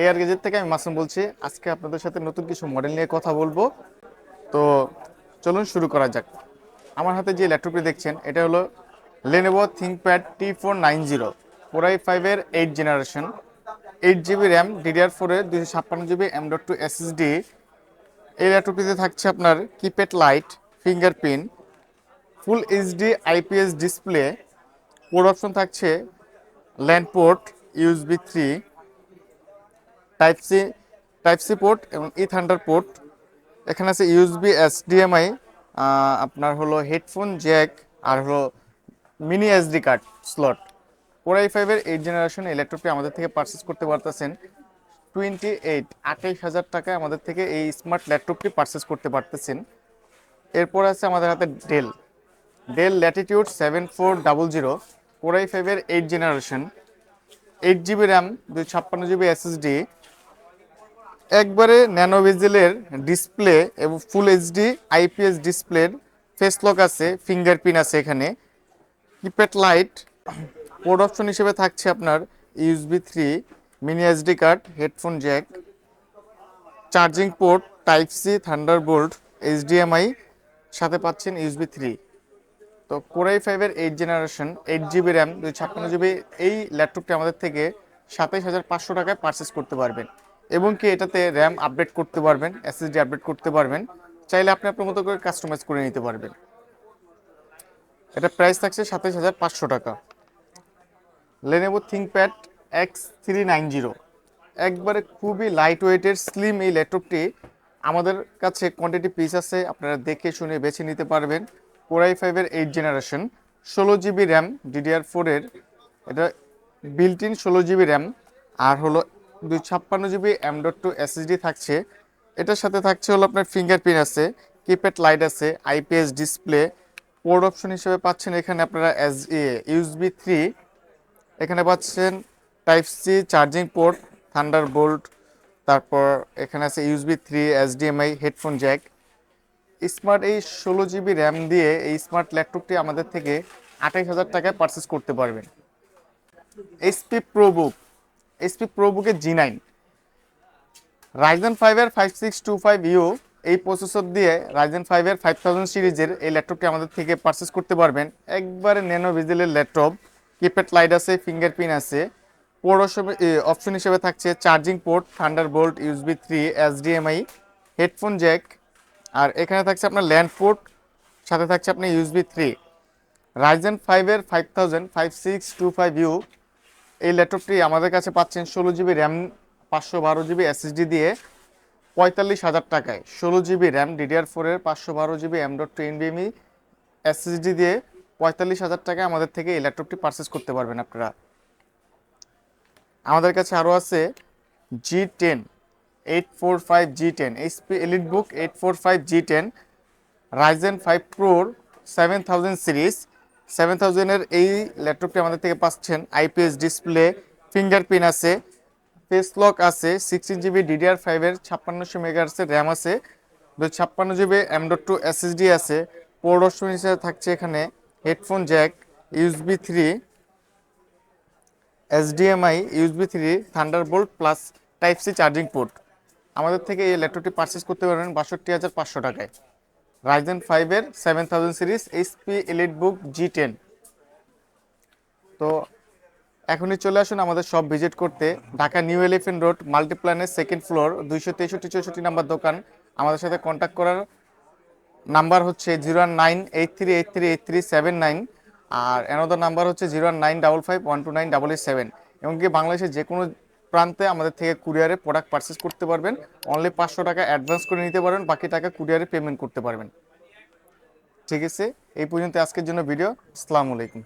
এই আর থেকে আমি মাসুম বলছি, আজকে আপনাদের সাথে নতুন কিছু মডেল নিয়ে কথা বলব। তো চলুন শুরু করা যাক। আমার হাতে যে ল্যাপটপটি দেখছেন, এটা হলো Lenovo ThinkPad T four nine zero four I ফাইভের eight generation eight GB RAM DDR ফোরের দুশো ছাপ্পান্ন GB M dot two SSD এই ল্যাপটপটিতে থাকছে আপনার keypad light fingerprint full HD IPS display port option থাকছে land port USB three type C type C port এবং ই থান্ডার পোর্ট এখানে আছে ইউএসবি এসডিএমআই আপনার হলো হেডফোন জ্যাক আর হলো mini SD card slot four I ফাইভের এইট জেনারেশন এই ল্যাপটপটি আমাদের থেকে পারচেস করতে পারতেছেন টোয়েন্টি এইট আঠাইশ হাজার টাকায় আমাদের থেকে এই স্মার্ট ল্যাপটপটি পারচেস করতে পারতেছেন। এরপর আছে আমাদের হাতে Dell Dell Latitude seven four double zero four I ফাইভের eight generation eight GB RAM দুই ছাপ্পান্ন জিবি এসএসডি একবারে ন্যানো ভিজেলের ডিসপ্লে এবং ফুল এইচডি আইপিএস ডিসপ্লের ফেস লক আছে ফিঙ্গারপ্রিন্ট আছে এখানে। কিপ্যাড লাইট পোর্ট অপশন হিসেবে থাকছে আপনার USB three mini SD card headphone jack charging port type C Thunderbolt HDMI সাথে পাচ্ছেন ইউএসবি থ্রি তো কোরাই ফাইভের eight generation eight GB RAM দুই ছাপ্পান্ন জিবি এই ল্যাপটপটি আমাদের থেকে সাতাইশ হাজার পাঁচশো টাকায় পারচেস করতে পারবেন। এবং কি এটাতে র্যাম আপডেট করতে পারবেন এসএসডি আপডেট করতে পারবেন, চাইলে আপনি আপনার মতো করে কাস্টমাইজ করে নিতে পারবেন। এটা প্রাইস থাকছে সাতাইশ হাজার পাঁচশো টাকা। Lenovo ThinkPad X three nine zero একবারে খুবই লাইট ওয়েটের স্লিম এই ল্যাপটপটি আমাদের কাছে কোয়ান্টিটি পিস আছে, আপনারা দেখে শুনে বেছে নিতে পারবেন। কোরাই ফাইভের এইট জেনারেশন ষোলো জিবি র্যাম ডিডিআর ফোরের এটা বিল্ট ইন ষোলো জিবি র্যাম আর হলো দুই ছাপ্পান্ন GB M dot two SSD থাকছে। এটার সাথে থাকছে হলো আপনার ফিঙ্গারপ্রিন্ট আছে কিপ্যাড লাইট আছে আইপিএস ডিসপ্লে পোর্ট অপশন হিসেবে পাচ্ছেন এখানে আপনারা এস ইউএসবি থ্রি এখানে পাচ্ছেন type C charging port Thunderbolt তারপর এখানে আছে USB three HDMI headphone jack smart এই ষোলো জিবি র্যাম দিয়ে এই স্মার্ট ল্যাপটপটি আমাদের থেকে আঠাইশ হাজার টাকায় পারচেস করতে পারবেন। এইচপি প্রোবুক এইচপি প্রোবুকের জি নাইন রাইজেন ফাইভের five six two five U এই প্রসেসর দিয়ে রাইজেন ফাইভের ফাইভ থাউজেন্ড সিরিজের এই ল্যাপটপটি আমাদের থেকে পারচেস করতে পারবেন। একবারে ন্যানো ভিজেলের ল্যাপটপ কিপ্যাড লাইট আছে ফিঙ্গারপ্রিন্ট আছে পোর্ট অপশন হিসেবে থাকছে charging port Thunderbolt USB three HDMI headphone jack আর এখানে থাকছে আপনার ল্যান্ড পোর্ট সাথে থাকছে আপনার ইউএসবি থ্রি রাইজেন ফাইভের five thousand five six two five U এই ল্যাপটপটি আমাদের কাছে পাচ্ছেন ষোলো জিবি র্যাম, পাঁচশো বারো জিবি এসএসডি দিয়ে পঁয়তাল্লিশ হাজার টাকায়। ষোলো জিবি র্যাম ডিডিআর ফোরের পাঁচশো বারো জিবি এম টু এনবিএমই এসএসডি দিয়ে পঁয়তাল্লিশ হাজার টাকায় আমাদের থেকে এই ল্যাপটপটি পারচেস করতে পারবেন আপনারা। আমাদের কাছে আরও আছে G ten eight four five G ten HP EliteBook eight four five G ten Ryzen five প্রোর seven thousand series seven থাউজেন্ডের এই ল্যাপটপটি আমাদের থেকে পাচ্ছেন। আইপিএস ডিসপ্লে, ফিঙ্গারপ্রিন্ট আছে, ফেস লক আছে সিক্সটিন জিবি ডিডিআর ফাইভের ছাপ্পান্নশো মেগাহার্সের র্যাম আছে ছাপ্পান্ন GB M dot two SSD আছে পোর্ট হিসেবে থাকছে এখানে, headphone jack USB three HDMI USB three Thunderbolt plus type C charging port আমাদের থেকে এই ল্যাপটপটি পারচেস করতে পারবেন বাষট্টি হাজার পাঁচশো টাকায়। রাইজেন ফাইভের seven thousand series HP EliteBook G ten তো এখনই চলে আসুন আমাদের সব ভিজিট করতে। ঢাকা নিউ এলিফেন্ট রোড মাল্টিপ্ল্যানের সেকেন্ড ফ্লোর দুইশো তেষট্টি চৌষট্টি নাম্বার দোকান। আমাদের সাথে কন্ট্যাক্ট করার নাম্বার হচ্ছে zero one nine eight three eight three eight three seven nine আর অ্যানোদার নাম্বার হচ্ছে zero one nine double five one two nine double eight seven এমনকি বাংলাদেশের যে কোনো প্রান্তে আমাদের থেকে কুরিয়ারে প্রোডাক্ট পারচেস করতে পারবেন। অনলি পাঁচশো টাকা অ্যাডভান্স করে নিতে পারবেন, বাকি টাকা কুরিয়ারে পেমেন্ট করতে পারবেন। ঠিক আছে? এই পর্যন্ত আজকের জন্য ভিডিও আসসালামু আলাইকুম।